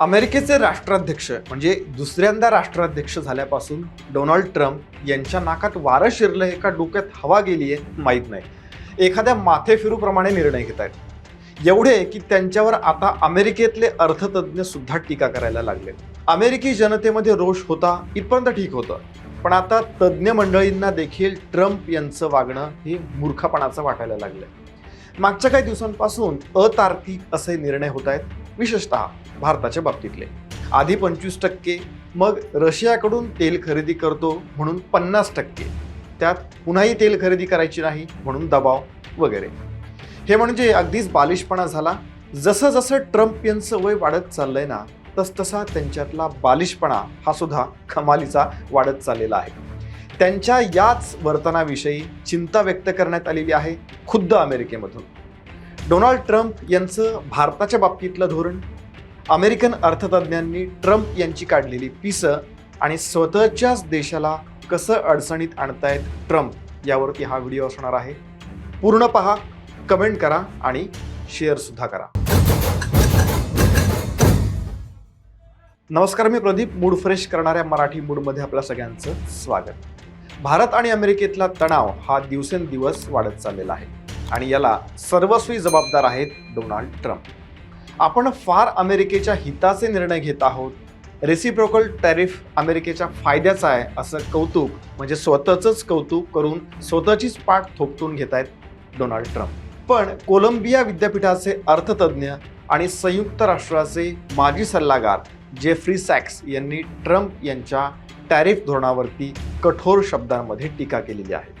अमेरिकेचे राष्ट्राध्यक्ष म्हणजे दुसऱ्यांदा राष्ट्राध्यक्ष झाल्यापासून डोनाल्ड ट्रम्प यांच्या नाकात वारं शिरलं आहे का डोक्यात हवा गेली आहे माहीत नाही. एखाद्या माथे फिरूप्रमाणे निर्णय घेत आहेत एवढे की त्यांच्यावर आता अमेरिकेतले अर्थतज्ज्ञ सुद्धा टीका करायला लागले. अमेरिकी जनतेमध्ये रोष होता इथपर्यंत ठीक होतं. पण आता तज्ज्ञ मंडळींना देखील ट्रम्प यांचं वागणं हे मूर्खपणाचं वाटायला लागलं मागच्या काही दिवसांपासून अतार्किक असे निर्णय होत आहेत विशेषतः भारताच्या बाबतीतले. आधी पंचवीस टक्के मग रशियाकडून तेल खरेदी करतो म्हणून पन्नास टक्के. त्यात पुन्हाही तेल खरेदी करायची नाही म्हणून दबाव वगैरे. हे म्हणजे अगदीच बालिशपणा झाला. जसं जसं ट्रम्प यांचं वय वाढत चाललंय ना तसतसा त्यांच्यातला बालिशपणा हा सुद्धा कमालीचा वाढत चाललेला आहे. त्यांच्या याच वर्तनाविषयी चिंता व्यक्त करण्यात आलेली आहे खुद्द अमेरिकेमधून. डोनाल्ड ट्रम्प यांचं भारताच्या बाबतीतलं धोरण अमेरिकन अर्थतज्ज्ञांनी ट्रम्प यांची काढलेली पिसं आणि स्वतःच्याच देशाला कसं अडचणीत आणतायत ट्रम्प यावरती हा व्हिडिओ असणार आहे. पूर्ण पहा कमेंट करा आणि शेअरसुद्धा करा. नमस्कार मी प्रदीप मूड फ्रेश करणाऱ्या मराठी मूडमध्ये आपल्या सगळ्यांचं स्वागत. भारत आणि अमेरिकेतला तणाव हा दिवसेंदिवस वाढत चाललेला आहे. आणि याला सर्वस्वी जबाबदार आहेत डोनाल्ड ट्रम्प. आपण फार अमेरिकेच्या हिताचे निर्णय घेत आहोत. रेसिप्रोकल टॅरिफ अमेरिकेच्या फायद्याचा आहे असं कौतुक म्हणजे स्वतःचंच कौतुक करून स्वतःचीच पाठ थोपटून घेत आहेत डोनाल्ड ट्रम्प. पण कोलंबिया विद्यापीठाचे अर्थतज्ज्ञ आणि संयुक्त राष्ट्राचे माजी सल्लागार जेफ्री सॅक्स यांनी ट्रम्प यांच्या टॅरिफ धोरणावरती कठोर शब्दांमध्ये टीका केलेली आहे.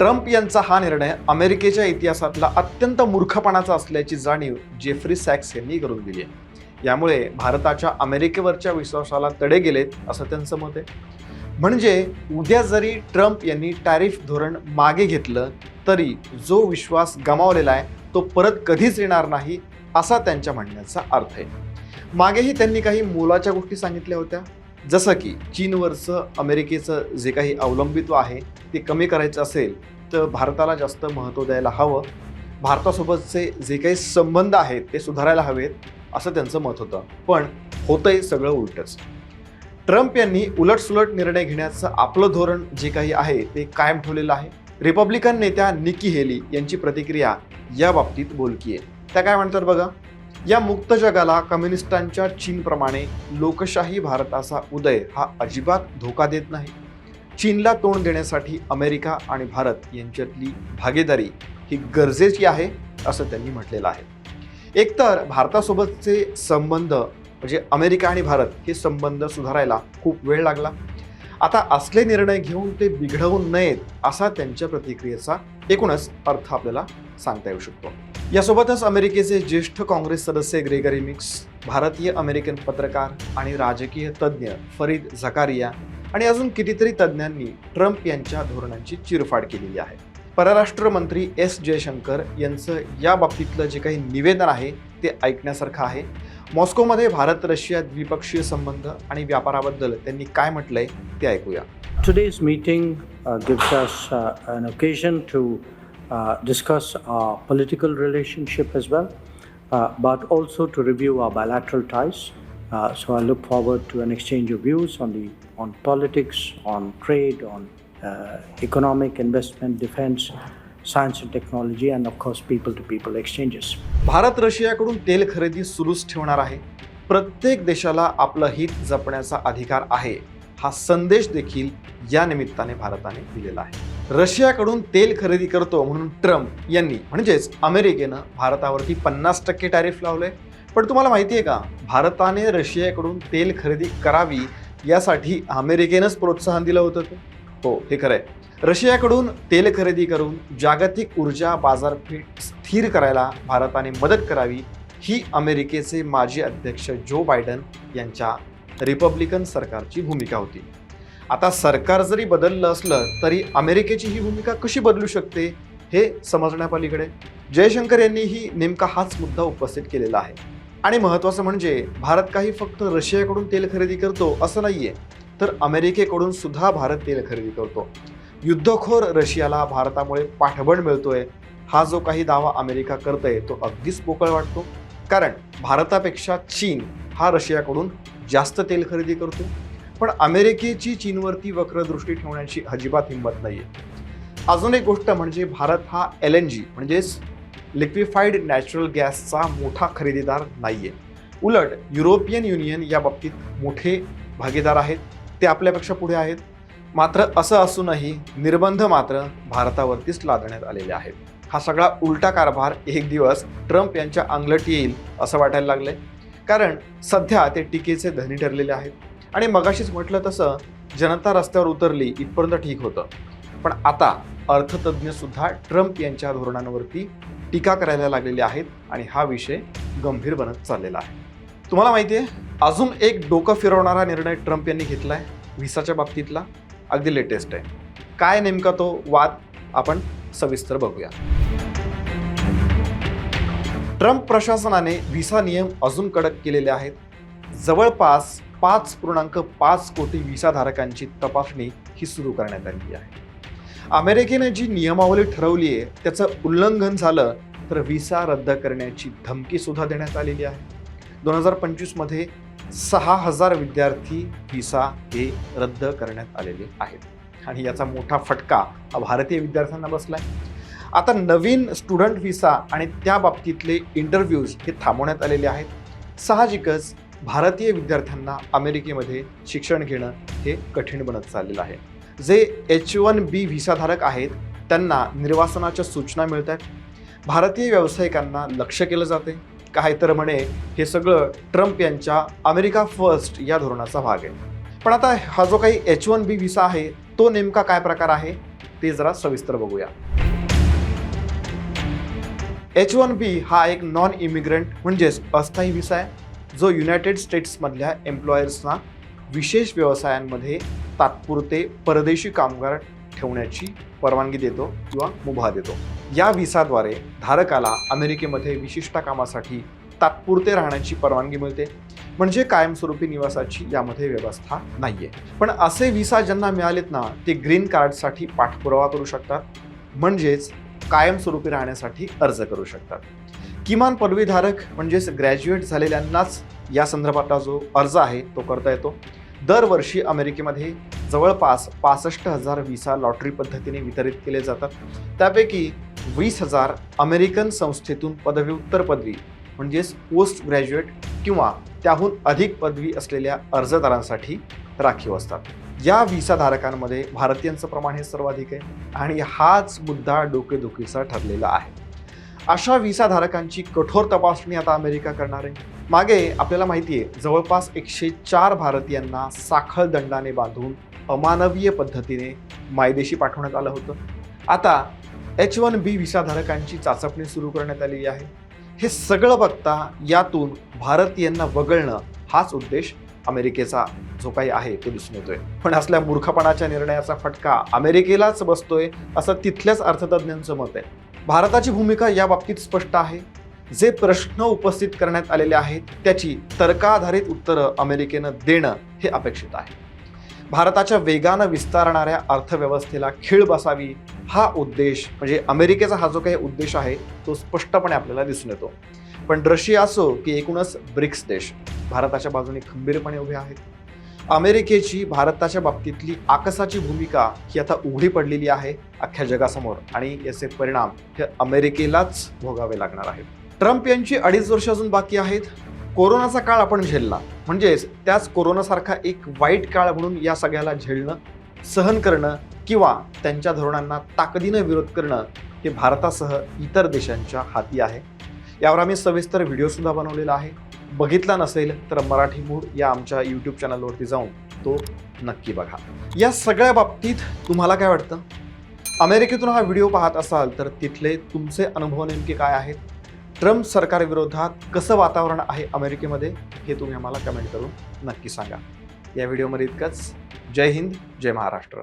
ट्रम्प यांचा हा निर्णय अमेरिकेच्या इतिहासातला अत्यंत मूर्खपणाचा असल्याची जाणीव जेफ्री सॅक्स यांनी करून दिली आहे. यामुळे भारताच्या अमेरिकेवरच्या विश्वासाला तडे गेलेत असं त्यांचं मत आहे. म्हणजे उद्या जरी ट्रम्प यांनी टॅरिफ धोरण मागे घेतलं तरी जो विश्वास गमावलेला आहे तो परत कधीच येणार नाही असा त्यांच्या म्हणण्याचा अर्थ आहे. मागेही त्यांनी काही मोलाच्या गोष्टी सांगितल्या होत्या. जसं की चीनवरचं अमेरिकेचं जे काही अवलंबित्व आहे ते कमी करायचं असेल भारताला जास्त महत्त्व द्यायला हवं. भारतासोबतचे जे काही संबंध आहेत ते सुधारायला हवेत असं त्यांचं मत होतं. पण होतंय सगळं उलटच. ट्रम्प यांनी उलटसुलट निर्णय घेण्याचं आपलं धोरण जे काही आहे ते कायम ठेवलेलं आहे. रिपब्लिकन नेत्या निकी हेली यांची प्रतिक्रिया या बाबतीत बोलकी आहे त्या काय म्हणतात बघा? या मुक्त जगाला कम्युनिस्टांच्या चीनप्रमाणे लोकशाही भारताचा उदय हा अजिबात धोका देत नाही. चीनला तोंड देण्यासाठी अमेरिका आणि भारत यांच्यातली भागीदारी ही गरजेची आहे असं त्यांनी म्हटलेलं आहे. एकतर भारतासोबतचे संबंध म्हणजे अमेरिका आणि भारत हे संबंध सुधारायला खूप वेळ लागला. आता असले निर्णय घेऊन ते बिघडवू नयेत असा त्यांच्या प्रतिक्रियेचा एकूणच अर्थ आपल्याला सांगता येऊ शकतो. यासोबतच अमेरिकेचे ज्येष्ठ काँग्रेस सदस्य ग्रेगरी मिक्स भारतीय अमेरिकन पत्रकार आणि राजकीय तज्ज्ञ फरीद झकारिया आणि अजून कितीतरी तज्ज्ञांनी ट्रम्प यांच्या धोरणांची चिरफाड केलेली आहे. परराष्ट्र मंत्री एस जयशंकर यांचं या बाबतीतलं जे काही निवेदन आहे ते ऐकण्यासारखं आहे. मॉस्कोमध्ये भारत रशिया द्विपक्षीय संबंध आणि व्यापाराबद्दल त्यांनी काय म्हटलंय ते ऐकूया. Today's meeting gives us an occasion to discuss our political relationship as well but also to review our bilateral ties so I look forward to an exchange of views on the on politics, on trade, on uh, economic investment, defense, science and technology, and of course people-to-people exchanges. Bharat रशियाकडून तेल खरेदी सुरूच ठेवणार आहे. प्रत्येक देशाला आपलं हित जपण्याचा अधिकार आहे. हा संदेश देखील या निमित्ताने भारताने दिलेला आहे. रशियाकडून तेल खरेदी करतो म्हणून ट्रम्प यांनी म्हणजेच अमेरिकेनं भारतावरती पन्नास टक्के टॅरिफ लावलंय. पण तुम्हाला माहिती आहे का? भारताने रशियाकडून तेल खरेदी करावी यासाठी अमेरिकेनंच प्रोत्साहन दिलं होतं ते. हो हे खरं आहे. रशियाकडून तेल खरेदी करून जागतिक ऊर्जा बाजारपेठ स्थिर करायला भारताने मदत करावी ही अमेरिकेचे माजी अध्यक्ष जो बायडन यांच्या रिपब्लिकन सरकारची भूमिका होती. आता सरकार जरी बदललं असलं तरी अमेरिकेची ही भूमिका कशी बदलू शकते हे समजण्यापलीकडे. जयशंकर यांनीही नेमका हाच मुद्दा उपस्थित केलेला आहे. आणि महत्त्वाचं म्हणजे भारत काही फक्त रशियाकडून तेल खरेदी करतो असं नाही आहे तर अमेरिकेकडून सुद्धा भारत तेल खरेदी करतो. युद्धखोर रशियाला भारतामुळे पाठबळ मिळतोय हा जो काही दावा अमेरिका करतोय तो अगदीच पोकळ वाटतो. कारण भारतापेक्षा चीन हा रशियाकडून जास्त तेल खरेदी करतो पण अमेरिकेची चीनवरती वक्रदृष्टी ठेवण्याची अजिबात हिंमत नाही आहे अजून एक गोष्ट म्हणजे भारत हा एल एन जी म्हणजेच लिक्विफाईड नॅचरल गॅसचा मोठा खरेदीदार नाही आहे उलट युरोपियन युनियन या बाबतीत मोठे भागीदार आहेत. ते आपल्यापेक्षा पुढे आहेत. मात्र असं असूनही निर्बंध मात्र भारतावरतीच लादण्यात आलेले आहेत. हा सगळा उलटा कारभार एक दिवस ट्रम्प यांच्या अंगलट येईल असं वाटायला लागलंय. कारण सध्या ते टीकेचे धनी ठरलेले आहेत. आणि मगाशीच म्हटलं तसं जनता रस्त्यावर उतरली इथपर्यंत ठीक होतं. पण आता अर्थतज्ञसुद्धा ट्रम्प यांच्या धोरणांवरती टीका करायला लागलेले आहेत आणि हा विषय गंभीर बनत चाललेला आहे. तुम्हाला माहिती आहे अजून एक डोकं फिरवणारा निर्णय ट्रम्प यांनी घेतला आहे व्हिसाच्या बाबतीतला. अगदी लेटेस्ट आहे. काय नेमका तो वाद आपण सविस्तर बघूया. ट्रम्प प्रशासनाने व्हिसा नियम अजून कडक केलेले आहेत. जवळपास पाच पूर्णांक पाच कोटी व्हिसाधारकांची तपासणी ही सुरू करण्यात आली आहे. अमेरिकेने जी नियमावली ठरवली आहे त्याचं उल्लंघन झालं तर व्हिसा रद्द करण्याची धमकी सुद्धा देण्यात आलेली आहे. दोन हजार पंचवीसमध्ये सहा हजार विद्यार्थी व्हिसा हे रद्द करण्यात आलेले आहेत. आणि याचा मोठा फटका हा भारतीय विद्यार्थ्यांना बसला आहे आता नवीन स्टुडंट व्हिसा आणि त्या बाबतीतले इंटरव्ह्यूज हे थांबवण्यात आलेले आहेत. साहजिकच भारतीय विद्यार्थ्यांना अमेरिकेमध्ये शिक्षण घेणं हे कठीण बनत चाललेलं आहे. जे एच वन बी व्हिसाधारक आहेत त्यांना निर्वासनाच्या सूचना मिळत आहेत भारतीय व्यावसायिकांना लक्ष केलं जाते काय तर म्हणे हे सगळं ट्रम्प यांच्या अमेरिका फर्स्ट या धोरणाचा भाग आहे. पण आता हा जो काही एच वन बी व्हिसा आहे तो नेमका काय प्रकार आहे ते जरा सविस्तर बघूया. एच वन बी हा एक नॉन इमिग्रंट म्हणजेच अस्थायी व्हिसा आहे जो युनायटेड स्टेट्समधल्या एम्प्लॉयर्सना विशेष व्यवसायांमध्ये तात्पुरते परदेशी कामगार ठेवण्याची परवानगी देतो किंवा मुभा देतो. या व्हिसाद्वारे धारकाला अमेरिकेमध्ये विशिष्ट कामासाठी तात्पुरते राहण्याची परवानगी मिळते. म्हणजे कायमस्वरूपी निवासाची यामध्ये व्यवस्था नाहीये. पण असे व्हिसा ज्यांना मिळालेत ना ते ग्रीन कार्डसाठी पाठपुरावा करू शकतात. म्हणजेच कायमस्वरूपी राहण्यासाठी अर्ज करू शकतात. किमान पदवीधारक म्हणजेच ग्रॅज्युएट झालेल्यांनाच या संदर्भातला जो अर्ज आहे तो करता येतो. दरवर्षी अमेरिकेमध्ये जवळपास पासष्ट हजार व्हिसा लॉटरी पद्धतीने वितरित केले जातात. त्यापैकी वीस हजार अमेरिकन संस्थेतून पदव्युत्तर पदवी म्हणजेच पोस्ट ग्रॅज्युएट किंवा त्याहून अधिक पदवी असलेल्या अर्जदारांसाठी राखीव असतात. या व्हिसाधारकांमध्ये भारतीयांचं प्रमाण हे सर्वाधिक आहे आणि हाच मुद्दा डोकेदुखीचा ठरलेला आहे. अशा व्हिसाधारकांची कठोर तपासणी आता अमेरिका करणार आहे. मागे आपल्याला माहिती आहे जवळपास एकशे चार भारतीयांना साखळ दंडाने बांधून अमानवीय पद्धतीने मायदेशी पाठवण्यात आलं होतं. आता एच वन बी व्हिसाधारकांची चाचपणी सुरू करण्यात आलेली आहे. हे सगळं बघता यातून भारतीयांना वगळणं हाच उद्देश अमेरिकेचा जो काही आहे तो दिसून येतोय. पण असल्या मूर्खपणाच्या निर्णयाचा फटका अमेरिकेलाच बसतोय असं तिथल्याच अर्थतज्ज्ञांचं मत आहे. भारताची भूमिका या बाबतीत स्पष्ट आहे. जे प्रश्न उपस्थित करण्यात आलेले आहेत त्याची तर्काधारित उत्तरं अमेरिकेनं देणं हे अपेक्षित आहे. भारताच्या वेगानं विस्तारणाऱ्या अर्थव्यवस्थेला खीळ बसावी हा उद्देश म्हणजे अमेरिकेचा हा जो काही उद्देश आहे तो स्पष्टपणे आपल्याला दिसून येतो. पण रशिया असो की एकूणच ब्रिक्स देश भारताच्या बाजूने खंबीरपणे उभे आहेत. अमेरिकेची भारताच्या बाबतीतली आकसाची भूमिका ही आता उघडी पडलेली आहे अख्ख्या जगासमोर आणि याचे परिणाम हे अमेरिकेलाच भोगावे लागणार आहेत. ट्रम्प यांची अडीच वर्ष अजून बाकी आहेत. कोरोनाचा काळ आपण झेलला. म्हणजेच त्याच कोरोनासारखा एक वाईट काळ म्हणून या सगळ्याला झेलणं सहन करणं किंवा त्यांच्या धोरणांना ताकदीनं विरोध करणं हे भारतासह इतर देशांच्या हाती आहे. यावर आम्ही सविस्तर व्हिडिओसुद्धा बनवलेला आहे. बघितला नसेल तर मराठी मूड या आमच्या यूट्यूब चॅनलवरती जाऊन तो नक्की बघा. या सगळ्या बाबतीत तुम्हाला काय वाटतं? अमेरिकेतून हा व्हिडिओ पाहत असाल तर तिथले तुमचे अनुभव नेमके काय आहेत? ट्रम्प सरकारविरोधात कसं वातावरण आहे अमेरिकेमध्ये हे तुम्ही आम्हाला कमेंट करून नक्की सांगा. या व्हिडिओमध्ये इतकंच. जय हिंद जय महाराष्ट्र.